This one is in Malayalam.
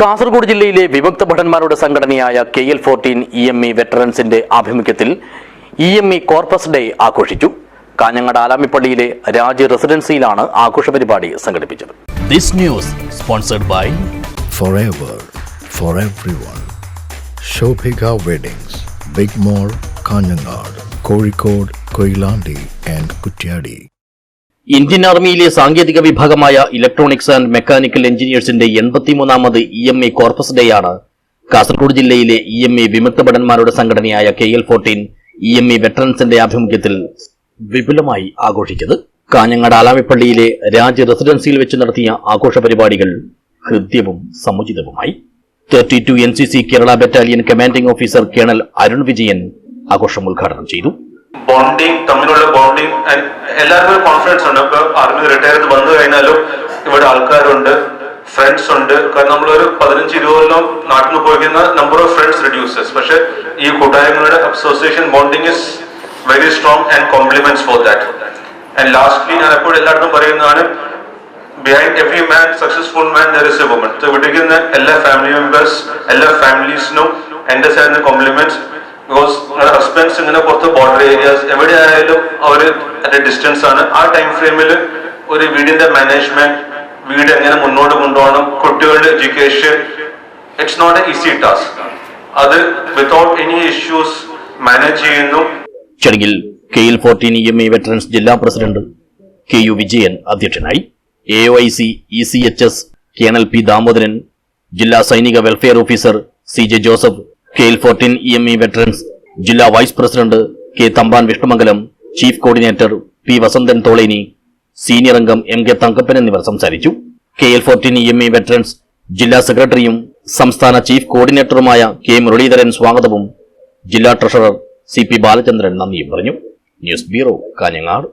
കാസർഗോഡ് ജില്ലയിലെ വിമുക്ത ഭടന്മാരുടെ സംഘടനയായ K L fourteen E M E വെറ്ററൻസിന്റെ ആഭിമുഖ്യത്തിൽ E M E corps day ആഘോഷിച്ചു കാഞ്ഞങ്ങാട് ആലാമിപ്പള്ളിയിലെ രാജ് റെസിഡൻസിയിലാണ് ആഘോഷ പരിപാടി സംഘടിപ്പിച്ചത് this news sponsored by forever for everyone. Shobhika Weddings, Big mall Kanhangad Kozhikode Koilandi and Kutyadi. Indian ആർമിയിലെ സാങ്കേതിക വിഭാഗമായ ഇലക്ട്രോണിക്സ് ആൻഡ് മെക്കാനിക്കൽ എഞ്ചിനീയേഴ്സിന്റെ എൺപത്തിമൂന്നാമത് E M A corps day ആണ്. കാസർഗോഡ് ജില്ലയിലെ ഇ എം എ വിമുക്ത ഭടന്മാരുടെ സംഘടനയായ K L fourteen E M A വെറ്ററൻസിന്റെ ആഭിമുഖ്യത്തിൽ വിപുലമായി ആഘോഷിച്ചത്. കാഞ്ഞങ്ങാട് ആലാമിപ്പള്ളിയിലെ രാജ് റെസിഡൻസിയിൽ വെച്ച് നടത്തിയ ആഘോഷ പരിപാടികൾ ഹൃദ്യവും സമുചിതവുമായി. Thirty two N C C Kerala battalion commanding officer colonel Arun Vijayan ആഘോഷം ഉദ്ഘാടനം ചെയ്തു. ബോണ്ടിങ് തമ്മിലുള്ള ബോണ്ടിങ് എല്ലാവർക്കും ഒരു കോൺഫിഡൻസ് ഉണ്ട്. ഇപ്പൊ ആർമി റിട്ടയർ ചെയ്ത് വന്നു കഴിഞ്ഞാലും ഇവിടെ ആൾക്കാരുണ്ട് ഫ്രണ്ട്സ് ഉണ്ട്. കാരണം നമ്മളൊരു പതിനഞ്ച് ഇരുപതിലോ നാട്ടിൽ ഉപയോഗിക്കുന്ന നമ്പർ ഓഫ് ഫ്രണ്ട്സ് റിഡ്യൂസസ് പക്ഷെ ഈ കൂട്ടായ്മയുടെ association bonding is very strong and compliments for that and lastly ഞാൻ എപ്പോഴും എല്ലായിടത്തും പറയുന്നതാണ് behind every man successful man there is a woman ഇവിടേക്കുന്ന എല്ലാ ഫാമിലി മെമ്പേഴ്സ് എല്ലാ ഫാമിലീസിനും എന്റെ സൈഡിൽ നിന്ന് കോംപ്ലിമെന്റ്സ് ഹസ്ബൻഡ്സ് ഇങ്ങനെ പുറത്ത് ബോർഡർ ഏരിയാസ് എവിടെ ആയാലും അവർ അതിന്റെ ഡിസ്റ്റൻസ് ആണ്. ആ ടൈം ഫ്രെയിമിൽ ഒരു വീടിന്റെ മാനേജ്മെന്റ് വീട് എങ്ങനെ മുന്നോട്ട് കൊണ്ടുപോകണം കുട്ടികളുടെ education it's not a easy task അത് വിതൗട്ട് എനി ഇഷ്യൂസ് മാനേജ് ചെയ്യുന്നു. ചടങ്ങിൽ K L fourteen E M E veterans ജില്ലാ പ്രസിഡന്റ് കെ യു വിജയൻ അധ്യക്ഷനായി A O I C E C H S colonel P Damodaran ജില്ലാ സൈനിക welfare officer C J Joseph K L fourteen E M E veterans ജില്ലാ vice president K Thampan Vishnumangalam chief coordinator P Vasanthan Tholeni senior അംഗം എം കെ തങ്കപ്പൻ എന്നിവർ സംസാരിച്ചു. K L fourteen E M E veterans ജില്ലാ സെക്രട്ടറിയും സംസ്ഥാന ചീഫ് കോർഡിനേറ്ററുമായ കെ മുരളീധരൻ സ്വാഗതവും ജില്ലാ ട്രഷറർ സി പി ബാലചന്ദ്രൻ നന്ദിയും പറഞ്ഞു. News bureau Kanhangad.